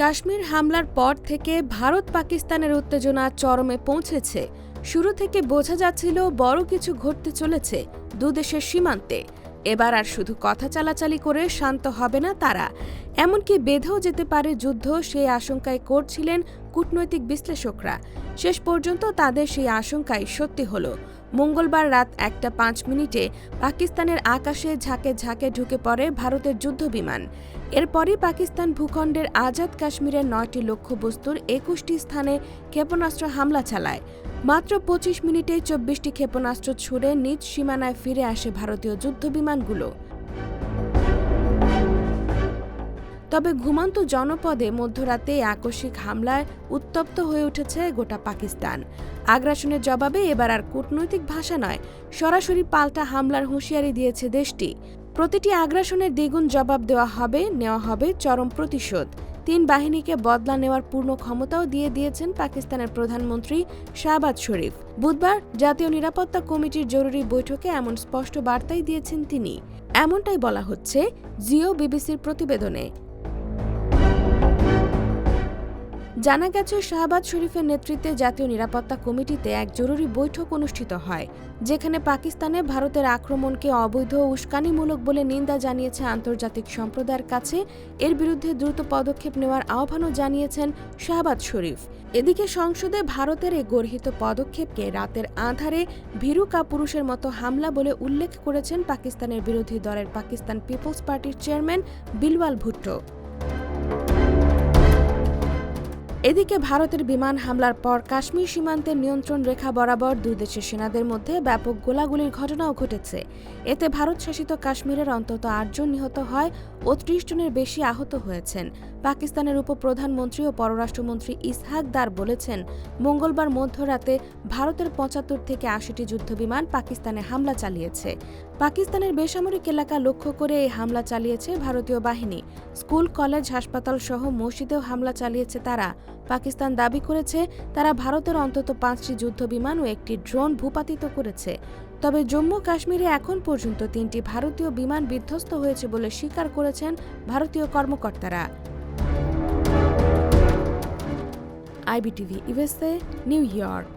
কাশ্মীর হামলার পর থেকে ভারত পাকিস্তানের উত্তেজনা চরমে পৌঁছেছে। শুরু থেকে বোঝা যাচ্ছিল বড় কিছু ঘটতে চলেছে দুদেশের সীমান্তে। এবার আর শুধু কথা চালাচালি করে শান্ত হবে না তারা। এমনকি বেঁধেও যেতে পারে যুদ্ধ সেই আশঙ্কায় করছিলেন কূটনৈতিক বিশ্লেষকরা। শেষ পর্যন্ত তাদের সেই আশঙ্কাই সত্যি হলো। মঙ্গলবার রাত একটা পাঁচ মিনিটে পাকিস্তানের আকাশে ঝাঁকে ঝাঁকে ঢুকে পড়ে ভারতের যুদ্ধবিমান। এরপরই পাকিস্তান ভূখণ্ডের আজাদ কাশ্মীরের নয়টি লক্ষ্যবস্তুর একুশটি স্থানে ক্ষেপণাস্ত্র হামলা চালায়। মাত্র পঁচিশ মিনিটে চব্বিশটি ক্ষেপণাস্ত্র ছুড়ে নিজ সীমানায় ফিরে আসে ভারতীয় যুদ্ধবিমানগুলো। তবে ঘুমন্ত জনপদে মধ্যরাতে আকস্মিক হামলায় উত্তপ্ত হয়ে উঠেছে গোটা পাকিস্তান। আগ্রাসনের জবাবে এবার আর কূটনৈতিক ভাষা নয়, সরাসরি পাল্টা হামলার হুঁশিয়ারি দিয়েছে দেশটি। প্রতিটি আগ্রাসনের দ্বিগুণ জবাব দেওয়া হবে, নেওয়া হবে চরম প্রতিশোধ। তিন বাহিনীকে বদলা নেওয়ার পূর্ণ ক্ষমতাও দিয়ে দিয়েছেন পাকিস্তানের প্রধানমন্ত্রী শাহবাজ শরীফ। বুধবার জাতীয় নিরাপত্তা কমিটির জরুরি বৈঠকে এমন স্পষ্ট বার্তাই দিয়েছেন তিনি। এমনটাই বলা হচ্ছে, জিও বিবিসির প্রতিবেদনে। জানা গেছে, শাহবাজ শরীফের নেতৃত্বে জাতীয় নিরাপত্তা কমিটিতে এক জরুরি বৈঠক অনুষ্ঠিত হয়, যেখানে পাকিস্তানে ভারতের আক্রমণকে অবৈধ উস্কানিমূলক বলে নিন্দা জানিয়েছে আন্তর্জাতিক সম্প্রদায়ের কাছে। এর বিরুদ্ধে দ্রুত পদক্ষেপ নেওয়ার আহ্বানও জানিয়েছেন শাহবাজ শরীফ। এদিকে সংসদে ভারতের এই গর্হিত পদক্ষেপকে রাতের আধারে ভীরু কাপুরুষের মতো হামলা বলে উল্লেখ করেছেন পাকিস্তানের বিরোধী দলের পাকিস্তান পিপলস পার্টির চেয়ারম্যান বিলওয়াল ভুট্টো। এদিকে ভারতের বিমান হামলার পর কাশ্মীর সীমান্তের নিয়ন্ত্রণ রেখা বরাবর দুই দেশের সেনাদের মধ্যে ব্যাপক গোলাগুলির ঘটনাও ঘটেছে। এতে ভারত শাসিত কাশ্মীরের অন্তত আটজন নিহত হয় ও ত্রিশ জনের বেশি আহত হয়েছেন। পাকিস্তানের উপপ্রধানমন্ত্রী ও পররাষ্ট্রমন্ত্রী ইসহাক দার বলেছেন, মঙ্গলবার মধ্যরাতে ভারতের পঁচাত্তর থেকে আশিটি যুদ্ধবিমান পাকিস্তানে হামলা চালিয়েছে। পাকিস্তানের বেসামরিক এলাকা লক্ষ্য করে এই হামলা চালিয়েছে ভারতীয় বাহিনী। স্কুল, কলেজ হাসপাতাল সহ মসজিদেও হামলা চালিয়েছে তারা। পাকিস্তান দাবি করেছে তারা ভারতের অন্তত পাঁচটি যুদ্ধ বিমান ও একটি ড্রোন ভূপাতিত করেছে। তবে জম্মু কাশ্মীরে এখন পর্যন্ত তিনটি ভারতীয় বিমান বিধ্বস্ত হয়েছে বলে স্বীকার করেছেন ভারতীয় কর্মকর্তারা। IBTV USA New York.